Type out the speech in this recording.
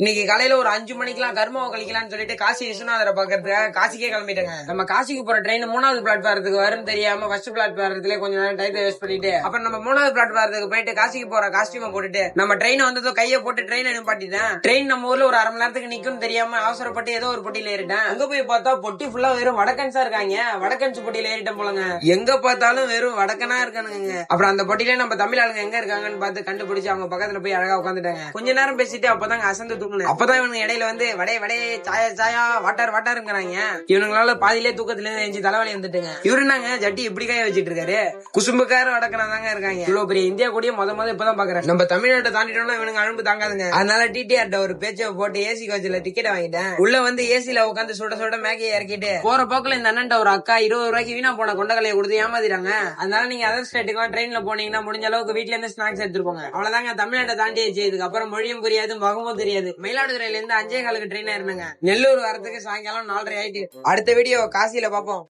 இன்னைக்கு காலையில ஒரு அஞ்சு மணிக்கெல்லாம் கர்மாவை கழிக்கலாம்னு சொல்லிட்டு காசி விஸ்வநாதரை பாக்குறதுக்காக காசிக்கே கிளம்பிட்டேங்க. நம்ம காசிக்கு போற ட்ரெயின் மூணாவது பிளாட்ஃபாரத்துக்கு வரும்னு தெரியாம ஃபர்ஸ்ட் பிளாட்ஃபாரத்துல கொஞ்ச நேரம் டைத்தை வேஸ்ட் பண்ணிட்டு அப்புறம் நம்ம மூணாவது பிளாட்ஃபாரத்துக்கு போயிட்டு காசிக்கு போற காஸ்டியூமை போட்டுட்டு நம்ம ட்ரெயின் வந்ததும் கையை போட்டு ட்ரெயின் நிப்பாட்டிட்டேன். ட்ரெயின் நம்ம ஊர்ல ஒரு அரை மணி நேரத்துக்கு நிக்கும்னு தெரியாம அவசரப்பட்டு ஏதோ ஒரு பொட்டியில ஏறிட்டேன். அங்க போய் பார்த்தா பொட்டி ஃபுல்லா வெறும் வடக்கன்ஸா இருக்காங்க. வடக்கன்ஸ் பொட்டியில ஏறிட்டேன் போலங்க. எங்க பார்த்தாலும் வெறும் வடக்கனா இருக்கானுங்க அப்புறம் அந்த பொட்டியில நம்ம தமிழ் ஆளுங்க எங்க இருக்காங்கன்னு பார்த்து கண்டுபிடிச்சு அவங்க பக்கத்துல போய் அழகா உட்காந்துட்டாங்க கொஞ்ச நேரம் பேசிட்டு அப்பதாங்க அசந்து தூக்குனேன் அப்பதான் இவனுக்கு இடையில வந்து வடே வடே சாயா சாயா வாட்டார் வாட்டாருங்கிறாங்க இவனுங்களால பாதியிலே தூக்கத்துல இருந்து தலைவலி வந்துட்டுங்க. இவரு என்னங்க ஜட்டி இப்படி காய வச்சிட்டு இருக்காரு குசும்புக்காரும் அடக்குறதுங்க இருக்காங்க. இவ்வளவு பெரிய இந்தியா கூடிய முத முத இப்பதான் பாக்குறேன். நம்ம தமிழ்நாட்டை தாண்டிட்டோம்னா இவனுக்கு அனுப்பு தாங்காதுங்க. அதனால டிடிஆர்ட்ட ஒரு பேச்சை போட்டு ஏசி கோச்சில டிக்கெட் வாங்கிட்டேன். உள்ள வந்து ஏசில உட்காந்து சுட சுட மேகியை இறக்கிட்டு போற போக்குல இந்த அண்ணன் ஒரு அக்கா இருபது ரூபாய்க்கு வீணா போன கொண்டகலையை கொடுத்து ஏமாத்திட்டாங்க. அதனால நீங்க அதர் ஸ்டேட்டுக்கு ட்ரெயின்ல போனீங்கன்னா முடிஞ்ச அளவுக்கு வீட்ல இருந்து ஸ்நாக்ஸ் எடுத்துட்டு போங்க. அவ்வளவுதாங்க தமிழ்நாட்டை தாண்டியாச்சு. இதுக்கு அப்புறம் மொழியும் புரியாது முகமும் தெரியாது. மயிலாடுதுறையில இருந்து அஞ்சே காலுக்கு ட்ரெயின் ஏறினாங்க நெல்லூர் வரதுக்கு சாயங்காலம் நாலரை ஆயிட்டு. அடுத்த வீடியோ காசியில பாப்போம்.